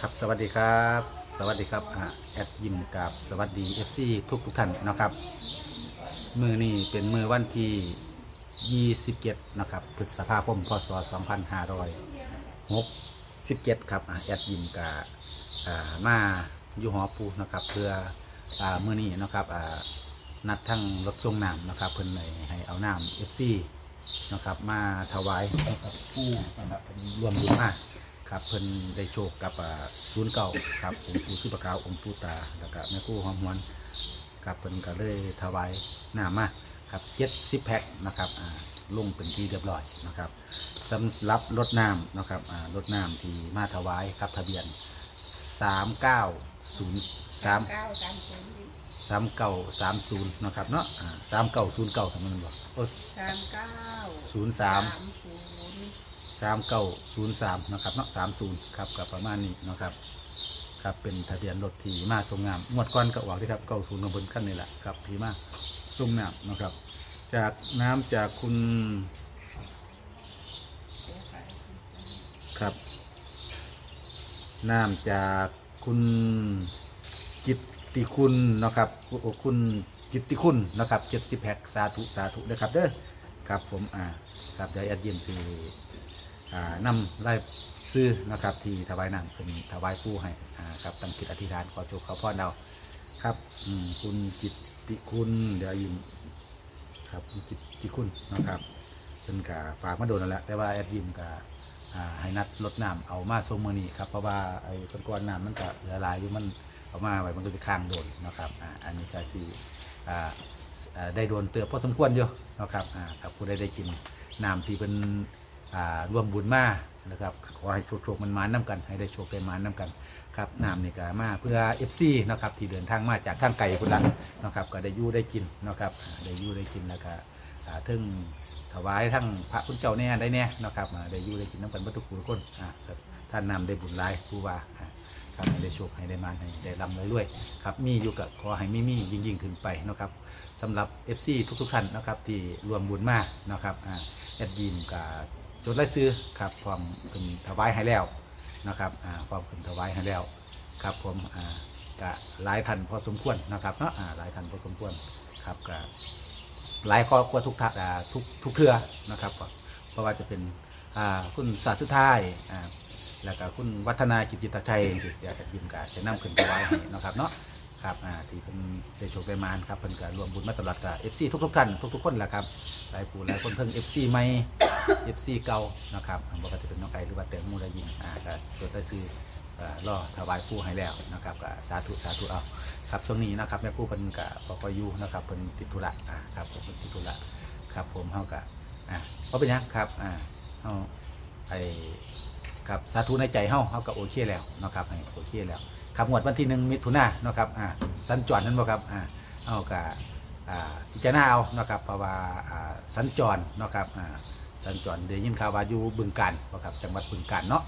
ครับสวัสดีครับ สวัสดีครับอ่าแอดยิมกับสวัสดี FC ทุกทุกท่านนะครับ มือนี้เป็นมือวันที่ 27 นะครับพฤษภาคมพศ 2567 ครับอ่าแอดยิมกับอ่ามาอยู่หอปูนะครับ เพื่ออ่ามือนี้นะครับอ่านัดทั้งรถทรงน้ำนะครับ เพิ่อนให้ให้เอาน้ำ FC นะครับมาถวายให้กับผู้นะครับเป็นรวมบุญมาก ครับเพิ่นได้โชคกับศูนย์เก่าครับองค์ปู่ชื่อประกาวองค์ปู่ตาแล้วก็แม่ครู่หอมหวนครับเพิ่นก็เลยถวายหน้ำมาครับเจ็ดสิบแพ็คนะครับอ่าลงเป็นที่เรียบร้อยนะครับสำหรับรถน้ำนะครับอ่ารถน้ำที่มาถวายครับทะเบียนสามเก้าศูนย์สามเก้าสามศูนย์สามเก้าสามศูนย์นะครับเนาะสามเก้าศูนย์เก้าทำไมมันบอกโอ้สามเก้าศูนย์ สามศูนย์สามเก้าศูนย์สามนะครับเนาะสามศูนย์ครับกับประมาณนี้นะครับครับเป็นทะเบียนรถที่มาทรงงามงวดก้อนก็ออกที่ครับเก้าศูนย์บนขั้นนี่แหละครับที่มาทรงงามนะครับ จากน้ำจากคุณ ครับ น้ำจากคุณจิตติคุณนะครับคุณคุณจิตติคุณนะครับเจ็ดสิบแพ็กสาธุสาธุเด้อครับเด้อครับผมอ่าครับเดี๋ยวแอดเย็นสีอ่านำไล่ซื้อนะครับที่ถวายน้ำเป็นถวายผู้ให้อ่าครับตั้งจิตอธิษฐานขอโชคขอพรเราครับอืมคุณจิตติคุณเดี๋ยวยิมครับคุณจิตติคุณนะครับเป็นกาฝากมาโดนนั่นแหละแต่ว่าแอดยิมกาอ่าให้นัดลดน้ำเอามาส่งมือนี้ครับเพราะว่าไอ้ก้อนๆน้ำมันก็เหลือหลายอยู่มันเอามาไว้มันก็จะค้างโดนนะครับอ่าอันนี้ก็คืออ่าอ่ได้โดนเตือพอสมควรอยู่นะครับอ่าครับผู้ใดได้กินน้ำที่เป็น อ่าร่วมบุญมานะครับขอให้โชคๆมันมาน้ำกัน ให้ได้โชคได้มาน้ำกันครับน้ำนี่ก็มาเพื่อ FC นะครับที่เดินทางมาจากทางไกลคนละนะครับก็ได้อยู่ได้กินนะครับได้อยู่ได้กินแล้วก็อ่าถึงถวายทั้งพระคุณเจ้าแน่ได้แน่นะครับอ่าได้อยู่ได้กินน้ำกันบัตุกุทุกคนอ่าครับท่านนำได้บุญหลายผู้ว่าอ่าครับให้ได้โชคให้ได้มาให้ได้ร่ำรวยๆครับมีอยู่กับขอให้มีมียิ่งยิ่งขึ้นไปนะครับสำหรับ FC ทุกๆท่านนะครับที่รวมบุญมานะครับอ่าแอดยิมกับ จดไล่ซื้อครับความขึ้นถวายให้แล้วนะครับอ่าความขึ้นถวายให้แล้วครับผมอ่ากะหลายท่านพอสมควรนะครับเนาะอ่าหลายท่านพอสมควรครับกะหลายครอบครัวทุกทักอ่าทุกทุกเครือนะครับก็เพราะว่าจะเป็นอ่าคุณศาสตร์สุดท้ายอ่าแล้วก็คุณวัฒนากิจจิตชัยอยากจะยิมกาจะนำขึ้นไปไว้ให้นะครับเนาะ ครับอ่าที่เป็นได้โชคได้มานครับเพิ่นก็รวมบุญมาตลอดกับ FC ทุกทุกๆท่านทุกๆคนแหละครับหลายผู้หลายคนเพิ่ง FC ใหม่ FC เก่านะครับบ่ว่าจะเป็นน้องไก่หรือว่าแต่มูได้ยินอ่าก็จดได้ซื้ออ่ารอถวายผู้ให้แล้วนะครับก็สาธุสาธุเอาครับช่วงนี้นะครับแม่ครู่เพิ่นกับปปยูนะครับเพิ่นติดธุระอ่าครับเพิ่นติดธุระครับผมเฮากับอ่าเพราะเป็นหยังครับอ่าเฮาไอ้ครับสาธุในใจเฮาเฮาก็โอเคแล้วนะครับให้โอเคแล้ว ครับงวดวันที่หนึ่งมิถุนายนเนาะครับอ่าสัญจรนั่นบ่ครับอ่าเฮาก็อ่าพิจารณาเอานะครับเพราะว่าอ่าสัญจรเนาะครับอ่าสัญจรได้ยินข่าวว่าอยู่บึงกาฬบ่ครับจังหวัดบึงกาฬเนาะ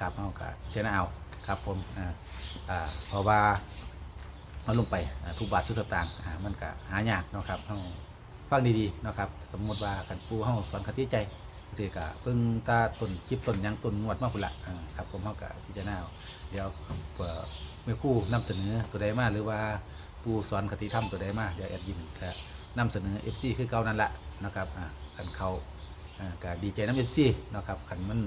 ครับเฮาก็พิจารณาเอาครับผมอ่าอ่าเพราะว่าเอาลงไปอ่าทุกบาททุกสตางค์อ่ามันก็หายากเนาะครับเฮาฟังดีๆเนาะครับสมมติว่าขันปูเฮาสอนคติใจ สิกะเพิ่งตาต้นคลิปต้นหยังต้นงวดมาพุ่นละอ่าครับผมเฮาก็พิจารณาเอาเดี๋ยวเพื่อเมื่อครู่นำเสนอตัวใดมาหรือว่าปูสอนคติธรรมตัวใดมาเดี๋ยวแอดยิมก็นำเสนอ FC คือเก่านั่นละนะครับอ่าคันเขาอ่าก็ดีใจน้ำ FC เนาะครับคันมัน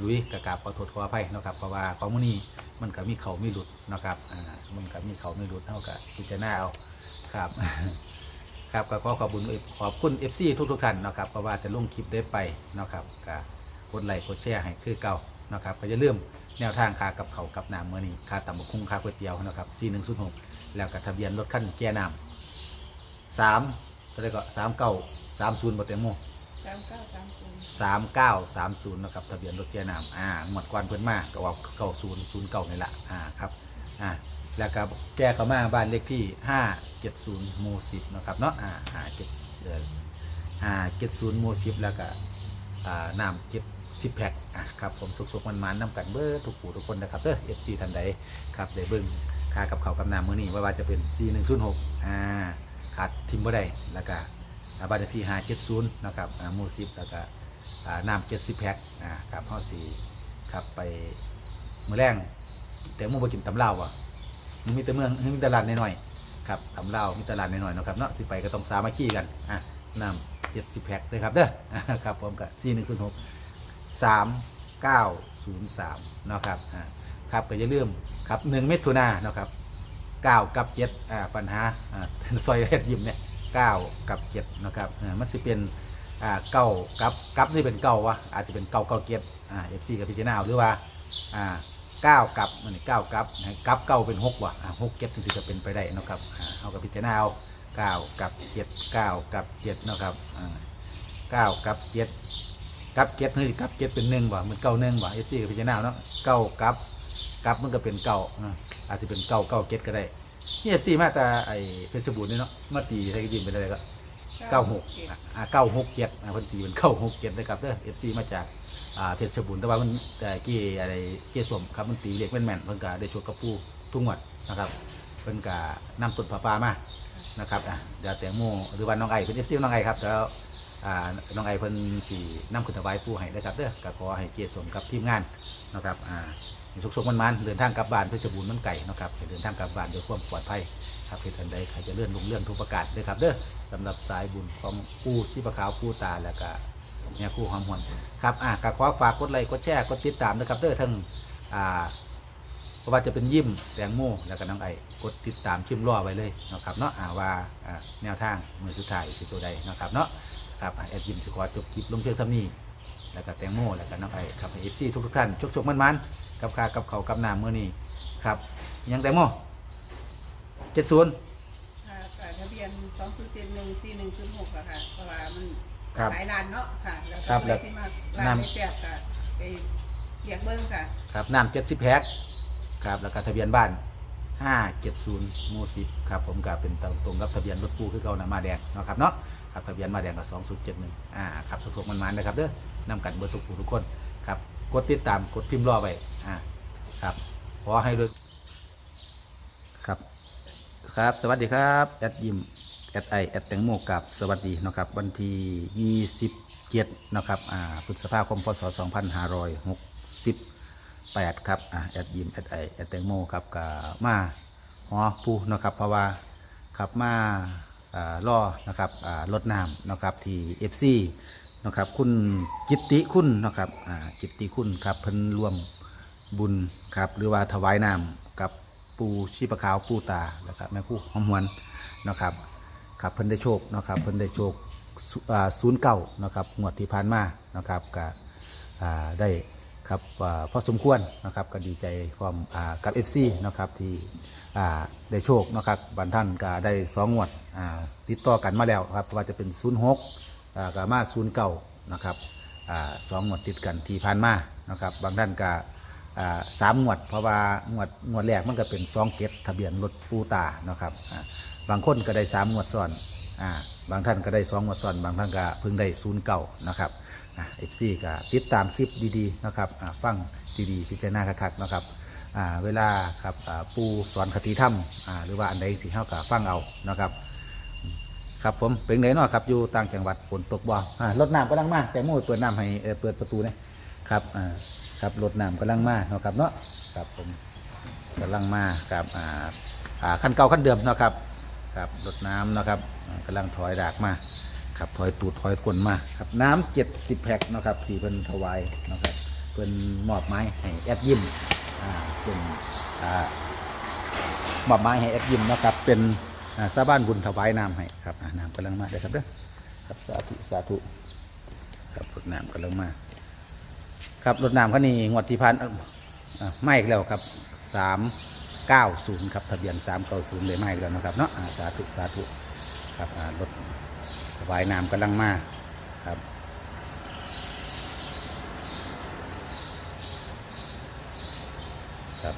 ลุยกะกราบขอโทษขออภัยเนาะครับเพราะว่าของมื้อนี้มันก็มีเขามีหลุดนะครับอ่ามันก็มีเขามีหลุดเท่ากับพิจารณาเอาครับ ครับก็ขอขอบคุณขอบคุณ FC ทุกทุกท่านนะครับเพราะว่าจะลงคลิปได้ไปนะครับก็กดไลค์กดแชร์ให้คือเก่านะครับก็จะเริ่าลืมแนวทางค่ากับเขากับน้ำเมื่อนี้ค่าตำบักคุ้งค่าก๋วยเตี๋ยวนะครับ4106แล้วก็ทะเบียนรถคันแก่น้ำสามอะไรก็สามเก้าสามศูนย์บเต็มโมสามเก้าสามศูนย์สามเก้าสามศูนย์นะครับทะเบียนรถแก่น้ำอ่าหมดกวนเพิ่นมากก็ว่าเก้าศูนย์ศูนย์เก้านี่แหละอ่าครับอ่า แล้วก็แก้เข้ามาบ้านเลขที่ห้าเจ็ดศูนย์หมู่สิบนะครับเนาะอ่าห้าเจ็ดอ่อห้าเจ็ดศูนย์หมู่สิบแล้วก็อ่าน้ำเจ็ดสิบแพ็คอ่าครับผมสุกๆมันๆน้ำกันเบอร์ทุกผู้ทุกคนนะครับเด้อเอฟซีทันใดครับได้เบิ้งค่ากับเขาวกับน้ำมื้อนี้ว่าว่าจะเป็นสี่หนึ่งศูนย์หกอ่าขาดทิมบ่ได้แล้วก็อ่าบ้านเลขที่ห้าเจ็ดศูนย์นะครับอ่าหมู่สิบแล้วก็อ่าน้ำเจ็ดสิบแพ็คอ่าครับพ่อสีครับไปมือแรงแต่โมบ่กินตำลาวอะ มีแต่เมืองมีแต่ร้านน้อยๆครับตำเลามีแต่ร้านน้อยๆเนาะครับเนาะสิไปก็ต้องสามัคคีกันอะน้ำเจ็ดสิบแพ็คเลยครับเด้อครับผมกับสี่หนึ่งศูนย์หกสามเก้าศูนย์สามเนาะครับอ่าครับก็อย่าลืมครับหนึ่งเมถุนานเนาะครับเก้ากับเจ็ดอ่าปัญหาอ่าซอยเฮ็ดยิมเนี่ยเก้ากับเจ็ดนะครับอ่ามันสิเป็นอ่าเก้ากับกับนี่เป็นเก้าวะอาจจะเป็นเก้าเก้าเกียรอ่าเอฟซีกับพิจารณาเอาหรือว่าอ่า เก้ากับมันเก้ากับนะกับเก้าเป็นหกว่าหกเกียรถึงจะเป็นไปได้นะครับเอากับพิจารณาเอาเก้ากับเจ็ดเก้ากับเจ็ดเนาะครับเก้ากับเจ็ดกับเจ็ดนี่กับเจ็ดเป็นหนึ่งว่ะมันเก้าหนึ่งว่ะเอฟซีกับพิจารณาเนาะเก้ากับกับมันก็เป็นเก้าอาอาจจะเป็นเก้าเก้าเจ็ดก็ได้นี่เอฟซีมาแต่ไอเพชรบูรณ์นี่เนาะมาตีไทยกินไปเลยก็ เก้าหกอ่าเก้าหกเจ็ดอ่าเพิ่นตีเป็นเก้าหกเจ็ดนะครับเด้อเอฟซีมาจากอ่าเพชรบูรณ์แต่ว่ามันแต่กี้อะไรเกี้สมครับมันตีเล็กแม่นๆเพิ่นก็ได้ชกกับผู้ทุ่งหวัดนะครับเพิ่นก็นำต้นผาป่ามานะครับอะเดี๋ยวแตงโมหรือว่าน้องไอเป็นเอฟซีน้องไอครับแล้วอ่าน้องไอเพิ่นสีนำขึ้นถวายผู้ให้นะครับเด้อก็ขอให้เกียรติสมกับทีมงานนะครับอ่าสุขๆมันๆเดินทางกลับบ้านเพชรบูรณ์มันไก่นะครับให้เดินทางกลับบ้านด้วยความปลอดภัย ครับเหตุอันใดใครจะเลื่อนลงเรื่องทุกประกาศเลยครับเด้อสำหรับสายบุญของผู้ชีพขาวผู้ตาแล้วก็เนี่ยคู่หอมหวนครับอะก็ขอฝากกดไลค์กดแชร์กดติดตามนะครับเด้อทั้งอ่าเพราะว่าจะเป็นยิ้มแตงโมแล้วก็น้องไอกดติดตามชิมรอไว้เลยนะครับเนาะอ่าว่าอ่าแนวทางมือสุดท้ายคือตัวใดนะครับเนาะครับแอดยิ้มสกอตจบคลิปลงเชื่อซ้ำนี้แล้วก็แตงโมแล้วก็น้องไอครับเอฟซีทุกๆท่านชกชกมันมันๆกับขากับเขากับน้ำมือนี้ครับยังแตงโม เจ็ดศูนย์ ค่ะค่ะทะเบียนสองศูนย์เจ็ดหนึ่งสี่หนึ่งศูนย์หกอะค่ะเพราะว่ามันครับหลายร้านเนาะค่ะแล้วครัก็บไปแล้วที่มาร้านไม่แซ่บค่ะไปเรียกเบิ้งค่ะครับน้ำเจ็ดสิบแพ็คครับแล้วก็ทะเบียนบ้านห้าเจ็ดศูนย์มูสิบครับผมก็เป็นตรงตรงกับทะเบียนรถปูคือเก่านะมาแดงเนาะครับเนาะครับทะเบียนมาแดงกับสองศูนย์เจ็ดหนึ่งอ่าครับสุกๆมันๆนะครับเด้อนำกันเบอร์ทุกผู้ทุกคนครับกดติดตามกดพิมพ์รอไว้อ่าครับขอให้ด้วยครับ ครับ สวัสดีครับแอดยิมแอดไอแอดแตงโมกับสวัสดีนะครับ วันที่ยี่สิบเจ็ดนะครับอ่าพฤษภาคมพศสองพันห้าร้อยหกสิบแปดครับอ่าแอดยิมแอดไอแอดแตงโมครับกับมาหอปูนะครับเพราะว่าขับมาอ่าล่อนะครับอ่ารถน้ำนะครับที่เอฟซีนะครับคุณจิตติคุณนะครับอ่าจิตติคุณครับเพิ่นร่วมบุญครับหรือว่าถวายน้ำกับ ปูชีพขาวปูตาแล้วครับแม่คู่หอมหวนนะครับครับเพิ่นได้โชคนะครับเพิ่นได้โชคศูนย์เก้านะครับงวดที่ผ่านมานะครับกับอ่าได้ครับพอสมควรนะครับก็ดีใจความอ่ากับ FC นะครับที่ได้โชคนะครับบันท่านก็ได้สองงวดติดต่อกันมาแล้วครับว่าจะเป็น06อ่ากับมา09นย์เก่านะครับสองงวดติดกันที่ผ่านมานะครับบางท่านก็ อ่าสามงวด เพราะว่างวดงวดแรกมันก็เป็นสองเกตทะเบียนรถปูตานะครับอ่าบางคนก็ได้สามงวดซ้อนอ่าบางท่านก็ได้สองงวดซ้อน บางท่านก็เพิ่งได้ศูนย์เก่านะครับเอฟซีก็ติดตามคลิปดีๆนะครับฟังดีๆพิจารณาคักๆนะครับเวลาครับปูสอนคติธรรมหรือว่าอันใดสิเฮากับฟังเอานะครับ ครับผมเป็นไหนเนาะครับอยู่ต่างจังหวัดฝนตกบ่อ่ารถน้ำกำลังมาแต่โม่เปิดน้ำให้เอ่อเปิดประตูเนี่ยครับอ่า ครับรถน้ำกำลังมาเนาะครับเนาะครับผมกำลังมาครับอ่าอ่าขั้นเก่าขั้นเดิมเนาะครับครับรถน้ำเนาะครับอ่ากำลังถอยดากมาครับถอยตูดถอยก้นมาครับน้ำเจ็ดสิบแพ็คเนาะครับที่เพิ่นถวายเนาะครับเพิ่นมอบไม้ให้แอดยิมอ่าเป็นอ่ามอบไม้ให้แอดยิมเนาะครับเป็นอ่าชาบ้านบุญถวายน้ำให้ครับอ่าน้ำกำลังมาเด้อครับเด้อครับสาธุสาธุครับรถน้ำกำลังมา ครับรถน้ำคันนี้งวดที่พันอ่าไม่อีกแล้วครับสามเก้าศูนย์ครับทะเบียนสามเก้าศูนย์เลยไม่อีกแล้วนะครับเนาะสาธุสาธุครับรถวายน้ำกำลังมาครับครับ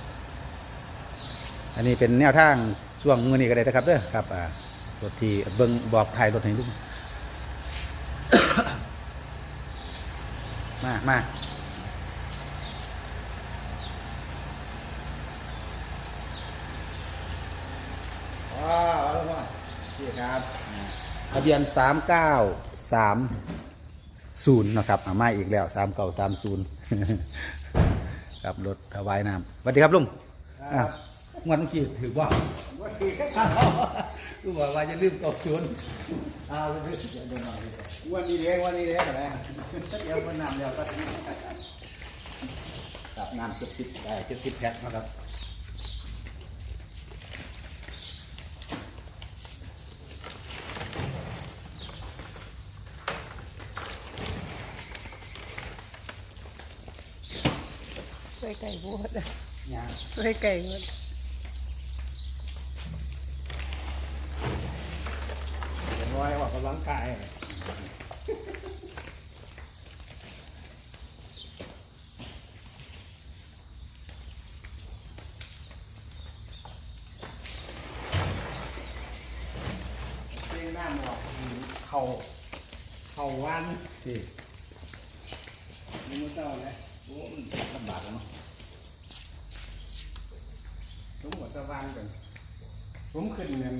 อันนี้เป็นแนวทางช่วงมือนี้ก็ได้นะครับเด้อครับอ่ารถที่เบิ้งบอกถ่ายรถให้ลุงมามาว้าวเอาแล้วมานี่ครับอ่า ทะเบียนสามเก้าสามศูนย์นะครับอ่ามาอีกแล้วสามเก้าสามศูนย์ครับรถถวายน้ำสวัสดีครับลุงอะงวันเมื่อกี้ถือว่าว่าคือแค่กูบอกว่าจะลืมตบชวนเอาไปเรื่อยๆเดี๋ยวหน่อยวันนี้เด้วันนี้เด้อะไรเดี๋ยวมันนำเดี๋ยวก็กับน้ำเจ็ดสิบได้เจ็ดสิบแพ็คนะครับ บดเนี่ยใส่ไก่บดเห็นว่าออกกำลังกายเพลงหน้าหมอกเข่าเข่าวันที่นี่มันเจ้าเลยโอ้มันลำบากแล้วเนาะ สมหัวตะวันกันผมขึ้นเงิน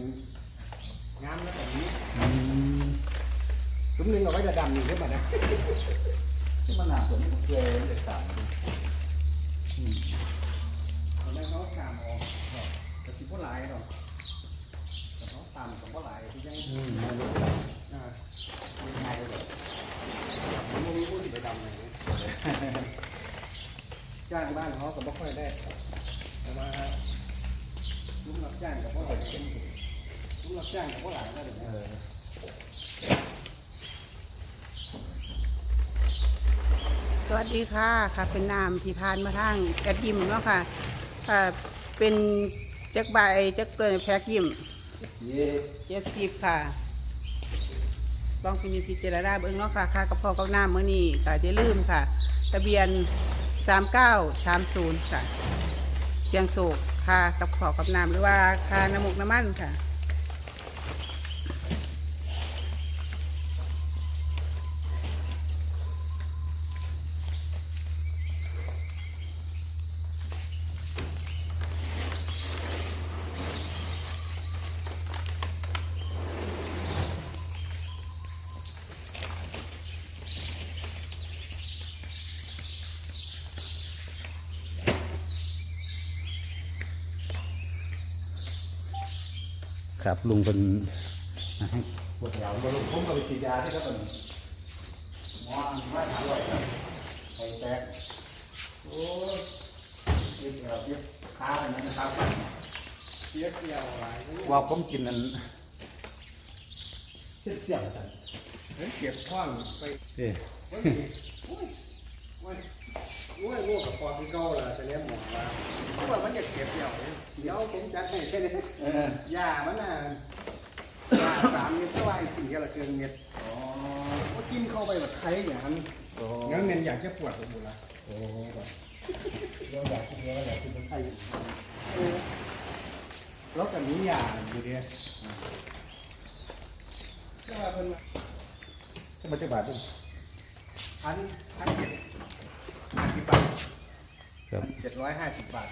งามแล้วแบบนี้อืมสมนึงเอาไว้จะดำอยู่ใช่ไหมนะที่มันหนาผมเคยเด็กสามอืมตอนนั้นเขาตามออกแต่สิบว่าหลายดอกแต่เขาตามกับว่าหลายที่ยังอืมไม่รู้อ่าง่ายเลยผมไม่รู้ที่ไปดำไหนจ้างบ้านเขาก็ไม่ค่อยได้แต่ว่าลุงรับ จ้างกับว่าหลายลุงรับจ้างกับว่าหลายก็เดี๋ยวเอนี้อสวัสดีค่ะค่ะ เป็นนามที่พานมาทางแอดยิมเนาะค่ะค่ะ เป็นจักใบจักเกินแพ็กยิมเย้เจ็ดสิบค่ะลองพินิจพิจารณาเบิ่งเนาะค่ะค่ากระเพาะกับน้ำเมื่อนี้ค่ะจะลืมค่ะ ทะเบียนสามเก้าสามศูนย์ค่ะเสียงโศก ค่ากับขอกับน้ำหรือว่าค่าน้ำมุกน้ำมันค่ะ ครับลุงเป็นให้ปวดยาวลุงผมก็ไปฉีดยาที่ก็เป็นหมอไม่ทำเลยครับไปแตกโอ้ยเจ็บเอวเจ็บขาไปนั่นนะครับเสียเกี่ยวหลายว่าผมกินนั้นเสียเสียงกันเห็นเก็บข้องไปเอ้ย โอ้ยโอ้ยโอ้ยโอ้ยโง่กับพอที่เก่าล่ะแต่เนี้ยหมอว่าเพราะว่ามันอยากเก็บเดี่ยวเนี่ยเดี๋ยวผมจัดให้แค่นี้เออยามันน่ะยาสามเม็ดเท่าไหร่สี่กระเกินเม็ดอ๋อก็กินเข้าไปแบบไข่อย่างนั้นงั้นเมนอยากจะปวดหัวละโอ้เดี๋ยวอยากกินเดี๋ยวอยากกินเป็นไข่แล้วกับนี้ยาอยู่เดียวก็ว่าเป็นจะมาจะบาดด้วยพันพันเจ็ด ห้าสิบบาทครับ เจ็ดร้อยห้าสิบบาท